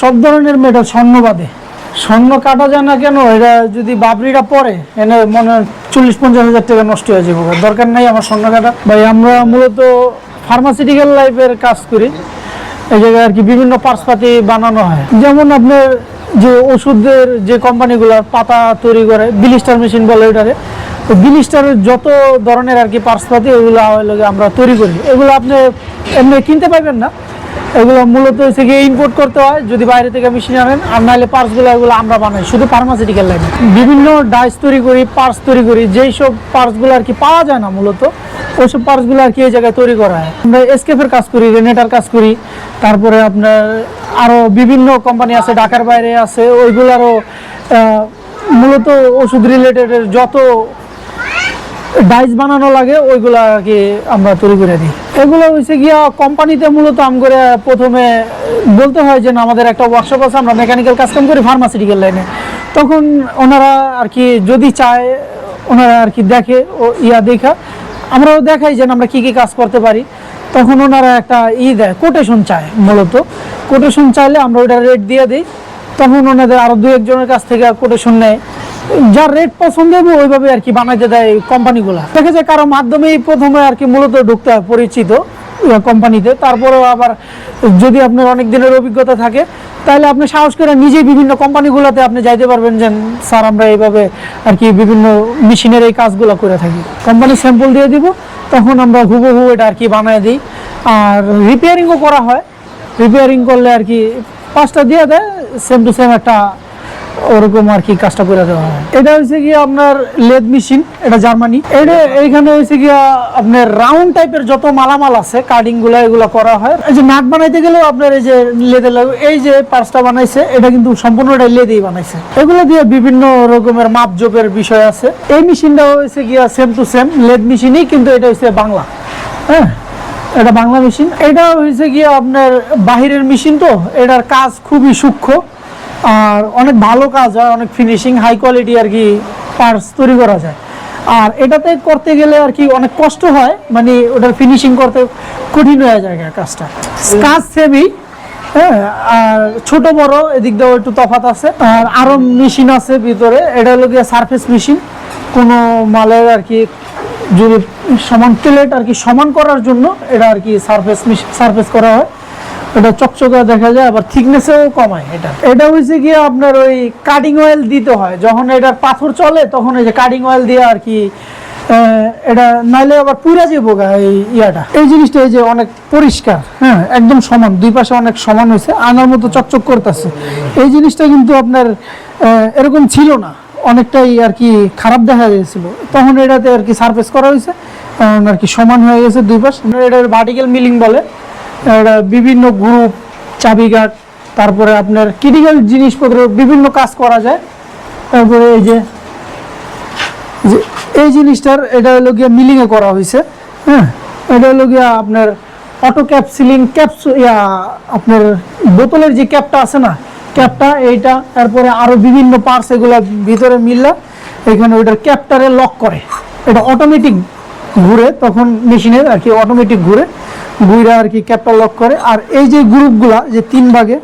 সব ধরনের মেটাল স্বর্ণ বাদে স্বর্ণ কাটা যায় না কেন? এটা যদি বাবরিটা পরে, এনে মনে চল্লিশ, পঞ্চাশ হাজার টাকা নষ্ট হয়ে যাবে। দরকার নাই আমার স্বর্ণ কাটা। ভাই, আমরা মূলত ফার্মাসিউটিক্যাল লাইফের কাজ করি। এই জায়গায় আর কি বিভিন্ন পার্সপাতি বানানো হয়। যেমন আপনার যে ওষুধের যে কোম্পানিগুলো পাতা তৈরি করে বিলিস্টার মেশিন বলে এটারে তো বিলিস্টারের যত ধরনের আর কি পার্সপাতি গিয়ে আমরা তৈরি করি। এগুলো আপনি এমনি কিনতে পারবেন না। এগুলো মূলত হচ্ছে গিয়ে ইম্পোর্ট করতে হয়, যদি বাইরে থেকে মেশিন আনেন, আর নাহলে পার্টসগুলো এগুলো আমরা বানাই, শুধু ফার্মাসিউটিক্যাল লাইনে বিভিন্ন ডাইস তৈরি করি পার্টস তৈরি করি, যেই সব পার্টসগুলো আর কি পাওয়া যায় না মূলত ওইসব পার্টসগুলো আর কি এই জায়গায় তৈরি করা হয়। আমরা এসকেফের কাজ করি রেনেটার কাজ করি, তারপরে আপনার আরও বিভিন্ন কোম্পানি আছে, ঢাকার বাইরে আছে, ওইগুলোরও মূলত ওষুধ রিলেটেড যত ডাইস বানানো লাগে, ওইগুলো আর কি আমরা তৈরি করে দিই। এগুলো হচ্ছে গিয়া কোম্পানিতে মূলত আম করে প্রথমে বলতে হয় যে আমাদের একটা ওয়ার্কশপ আছে, আমরা মেকানিক্যাল কাজ কাম করি ফার্মাসিউটিক্যাল লাইনে তখন ওনারা আর কি যদি চায়, ওনারা আর কি দেখে ও ইয়া দেখা। আমরাও দেখাই যে আমরা কি কি কাজ করতে পারি। তখন ওনারা একটা ই দেয় কোটেশন চায় মূলত। কোটেশন চাইলে আমরা ওটা রেট দিয়ে দিই। তখন ওনাদের আরও দু একজনের কাছ থেকে কোটেশন নেয়। যার রেট পছন্দ হবে ওইভাবে আর কি বানাইতে দেয় কোম্পানিগুলা দেখা যায় কারও মাধ্যমেই প্রথমে আর কি মূলত ঢুকতে হয় পরিচিত কোম্পানিতে তারপরেও আবার যদি আপনার অনেক দিনের অভিজ্ঞতা থাকে, তাহলে আপনি সাহস করে নিজেই বিভিন্ন কোম্পানিগুলোতে আপনি যাইতে পারবেন যে, স্যার, আমরা এইভাবে আর কি বিভিন্ন মেশিনের এই কাজগুলো করে থাকি। কোম্পানি স্যাম্পল দিয়ে দিব, তখন আমরা হুবহু এটা আর কি বানিয়ে দিই। আর রিপেয়ারিংও করা হয়। রিপেয়ারিং করলে আর কি পাঁচটা দিয়ে দেয় সেম টু সেম একটা ওরকম আর কি কাজটা করে দেওয়া হয়। এটা হচ্ছে গিয়ে আপনার লেদ মেশিন, এটা জার্মানি। এটা এইখানে হচ্ছে গিয়ে আপনার রাউন্ড টাইপের যত মালামাল আছে কার্ডিংগুলো, এগুলো করা হয়। এই যে নাট বানাইতে গেলেও আপনার এই যে লেদে লাগবে, এই যে পার্সটা বানাইছে, এটা কিন্তু সম্পূর্ণটা লেদেই বানাইছে। এগুলো দিয়ে বিভিন্ন রকমের মাপজোপের বিষয় আছে। এই মেশিনটা হয়েছে গিয়া সেম টু সেম লেদ মেশিনই, কিন্তু এটা হচ্ছে বাংলা। হ্যাঁ এটা বাংলা মেশিন। এটা হয়েছে গিয়ে আপনার বাহিরের মেশিন তো, এটার কাজ খুবই সূক্ষ্ম। আর অনেক ভালো কাজ হয়, অনেক ফিনিশিং হাই কোয়ালিটি আর কি পার্টস তৈরি করা যায়। আর এটাতে করতে গেলে আর কি অনেক কষ্ট হয় মানে ওটার ফিনিশিং করতে কঠিন হয়ে যায় কাজটা। কাজ সেমই হ্যাঁ আর ছোট বড়, এদিক দিয়েও একটু তফাত আছে। আর আরও মেশিন আছে ভিতরে, এটা হলো গিয়ে সারফেস মেশিন কোনো মালের আর কি যদি সমান প্লেট আর কি সমান করার জন্য এটা আর কি সারফেস সারফেস করা হয়। এটা চকচকে দেখা যায়, আবার থিকনেসেও কমায় এটা। এটা হয়েছে গিয়ে আপনার ওই কাটিং অয়েল দিতে হয়। যখন এটার পাথর চলে, তখন এই যে কাটিং অয়েল দিয়ে আর কি এটা নাইলে আবার পুরা যাব গা এই ইয়াটা। এই জিনিসটা এই যে অনেক পরিষ্কার হ্যাঁ একদম সমান, দুই পাশে অনেক সমান হয়েছে আনার মতো চকচক করতেছে। এই জিনিসটা কিন্তু আপনার এরকম ছিল না। অনেকটাই আর কি খারাপ দেখা গিয়েছিল। তখন এটাতে আর কি সারফেস করা হয়েছে আর কি সমান হয়ে গেছে দুই পাশ। এটা ভার্টিক্যাল মিলিং বলে। বিভিন্ন গ্রুপ চাবিঘাট তারপরে আপনার ক্রিটিক্যাল জিনিসপত্র, বিভিন্ন কাজ করা যায়। তারপরে এই যে এই জিনিসটার, এটা হলো গিয়ে মিলিংয়ে করা হয়েছে হ্যাঁ? এটা হলো গিয়া আপনার অটো ক্যাপসিলিং ক্যাপস ইয়া, আপনার বোতলের যে ক্যাপটা আছে না ক্যাপটা এইটা, তারপরে আরও বিভিন্ন পার্টস এগুলো ভিতরে মিললা, এখানে ওইটার ক্যাপটারে লক করে। এটা অটোমেটিক ঘুরে, তখন মেশিনের আর কি অটোমেটিক ঘুরে। ঘুরে আর কি ক্যাপটা লক করে। আর এই যে গ্রুপগুলা যে তিন ভাগে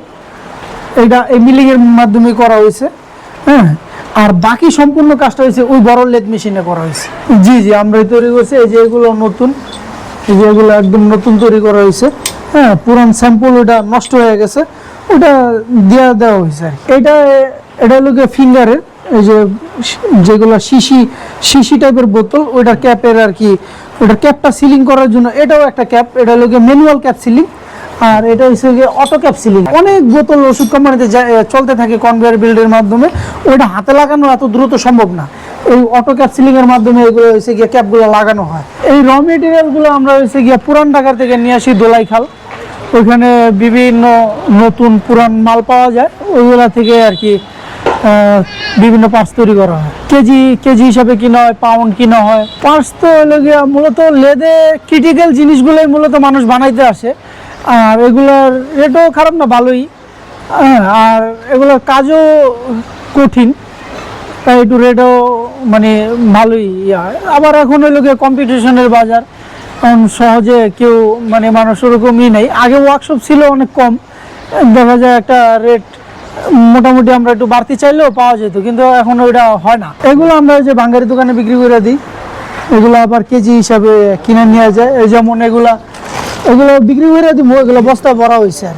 এটা এই মিলিং এর মাধ্যমে করা হয়েছে হ্যাঁ? আর বাকি সম্পূর্ণ কাজটা হয়েছে ওই বড় লেদ মেশিনে করা হয়েছে। জি জি আমরাই তৈরি করছি, এই যে এগুলো নতুন, এই যে এগুলো একদম নতুন তৈরি করা হয়েছে হ্যাঁ? পুরান স্যাম্পল ওটা নষ্ট হয়ে গেছে ওটা দেওয়া দেওয়া হয়েছে আর এটা এটা হলো ফিঙ্গারের এই যে যেগুলো শিশি শিশি টাইপের বোতল ওইটার ক্যাপের আর কি ওটার ক্যাপটা সিলিং করার জন্য এটাও একটা ক্যাপ, এটা হলো ম্যানুয়াল ক্যাপ সিলিং, আর এটা হচ্ছে গিয়ে অটো ক্যাপ সিলিং। অনেক বোতল ওষুধ কোম্পানিতে চলতে থাকে কনভেয়ার বেল্টের মাধ্যমে, ওইটা হাতে লাগানো এত দ্রুত সম্ভব না। এই অটো ক্যাপ সিলিং এর মাধ্যমে এগুলো হচ্ছে গিয়ে ক্যাপগুলো লাগানো হয়। এই র মেটেরিয়ালগুলো আমরা হচ্ছে গিয়ে পুরান ঢাকার থেকে নিয়ে আসি দোলাইখাল। ওইখানে বিভিন্ন নতুন পুরান মাল পাওয়া যায়, ওইগুলা থেকে আর কি বিভিন্ন পার্টস তৈরি করা হয়। কেজি কেজি হিসাবে কিনা হয় পাউন্ড কিনা হয়। পার্টস তো মূলত লেদে ক্রিটিক্যাল জিনিসগুলোই মূলত মানুষ বানাইতে আসে। আর এগুলোর রেটও খারাপ না ভালোই। হ্যাঁ, আর এগুলোর কাজও কঠিন। তাই একটু রেটও মানে ভালোই। আবার এখন হইল গিয়ে কম্পিটিশনের বাজার। এখন সহজে কেউ মানে মানুষ ওরকমই নেই। আগে ওয়ার্কশপ ছিল অনেক কম। দেখা যায় একটা রেট মোটামুটি আমরা একটু বাড়তি চাইলেও পাওয়া যেত, কিন্তু এখন ওইটা হয় না। এগুলো আমরা ওই যে বাঙ্গারি দোকানে বিক্রি করে দিই। এগুলো আবার কেজি হিসাবে কিনে নিয়ে যায়। এই যেমন এগুলা, এগুলো বিক্রি করে দিব, এগুলো বস্তা ভরা হয়েছে। আর